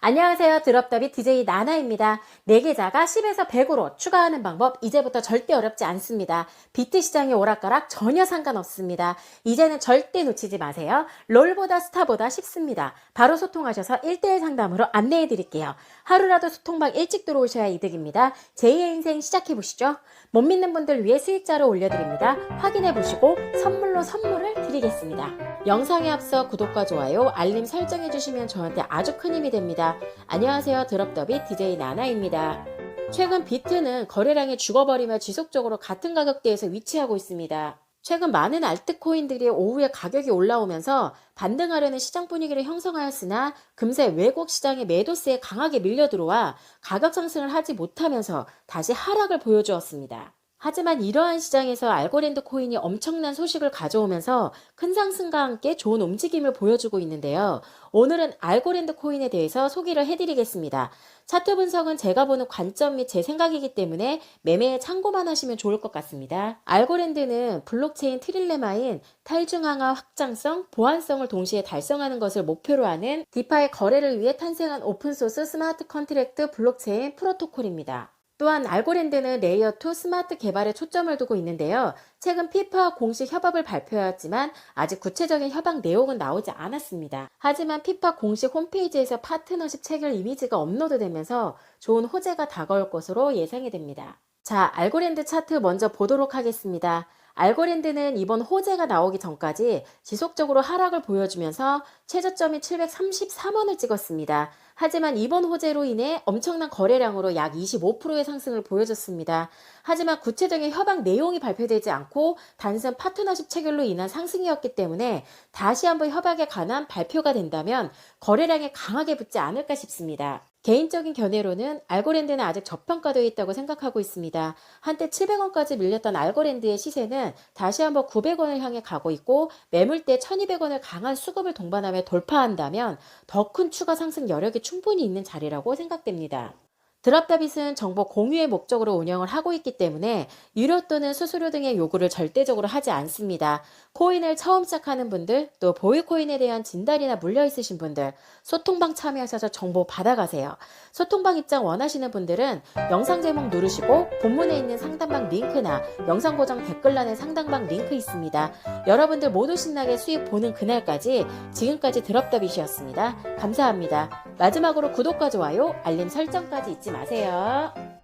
안녕하세요. 드롭더비 DJ 나나입니다. 4계좌가 10에서 100으로 추가하는 방법 이제부터 절대 어렵지 않습니다. 비트 시장의 오락가락 전혀 상관없습니다. 이제는 절대 놓치지 마세요. 롤보다 스타보다 쉽습니다. 바로 소통하셔서 1대1 상담으로 안내해 드릴게요. 하루라도 소통방 일찍 들어오셔야 이득입니다. 제2의 인생 시작해 보시죠. 못 믿는 분들 위해 수익자로 올려드립니다. 확인해 보시고 선물로 선물을 드리겠습니다. 영상에 앞서 구독과 좋아요, 알림 설정해 주시면 저한테 아주 큰 힘이 됩니다. 안녕하세요. 드롭더비 DJ 나나입니다. 최근 비트는 거래량이 죽어버리며 지속적으로 같은 가격대에서 위치하고 있습니다. 최근 많은 알트코인들이 오후에 가격이 올라오면서 반등하려는 시장 분위기를 형성하였으나 금세 외국 시장의 매도세에 강하게 밀려 들어와 가격 상승을 하지 못하면서 다시 하락을 보여주었습니다. 하지만 이러한 시장에서 알고랜드 코인이 엄청난 소식을 가져오면서 큰 상승과 함께 좋은 움직임을 보여주고 있는데요. 오늘은 알고랜드 코인에 대해서 소개를 해드리겠습니다. 차트 분석은 제가 보는 관점 및 제 생각이기 때문에 매매에 참고만 하시면 좋을 것 같습니다. 알고랜드는 블록체인 트릴레마인 탈중앙화 확장성, 보안성을 동시에 달성하는 것을 목표로 하는 디파의 거래를 위해 탄생한 오픈소스 스마트 컨트랙트 블록체인 프로토콜입니다. 또한 알고랜드는 레이어 2 스마트 개발에 초점을 두고 있는데요. 최근 피파와 공식 협업을 발표하였지만 아직 구체적인 협약 내용은 나오지 않았습니다. 하지만 피파 공식 홈페이지에서 파트너십 체결 이미지가 업로드되면서 좋은 호재가 다가올 것으로 예상이 됩니다. 자, 알고랜드 차트 먼저 보도록 하겠습니다. 알고랜드는 이번 호재가 나오기 전까지 지속적으로 하락을 보여주면서 최저점이 733원을 찍었습니다. 하지만 이번 호재로 인해 엄청난 거래량으로 약 25%의 상승을 보여줬습니다. 하지만 구체적인 협약 내용이 발표되지 않고 단순 파트너십 체결로 인한 상승이었기 때문에 다시 한번 협약에 관한 발표가 된다면 거래량에 강하게 붙지 않을까 싶습니다. 개인적인 견해로는 알고랜드는 아직 저평가되어 있다고 생각하고 있습니다. 한때 700원까지 밀렸던 알고랜드의 시세는 다시 한번 900원을 향해 가고 있고 매물대 1200원을 강한 수급을 동반하며 돌파한다면 더 큰 추가 상승 여력이 충분히 있는 자리라고 생각됩니다. 드랍다빗은 정보 공유의 목적으로 운영을 하고 있기 때문에 유료 또는 수수료 등의 요구를 절대적으로 하지 않습니다. 코인을 처음 시작하는 분들, 또 보유코인에 대한 진단이나 물려 있으신 분들, 소통방 참여하셔서 정보 받아가세요. 소통방 입장 원하시는 분들은 영상 제목 누르시고 본문에 있는 상담방 링크나 영상 고정 댓글란에 상담방 링크 있습니다. 여러분들 모두 신나게 수익 보는 그날까지 지금까지 드랍다빗이었습니다. 감사합니다. 마지막으로 구독과 좋아요, 알림 설정까지 잊지 마세요.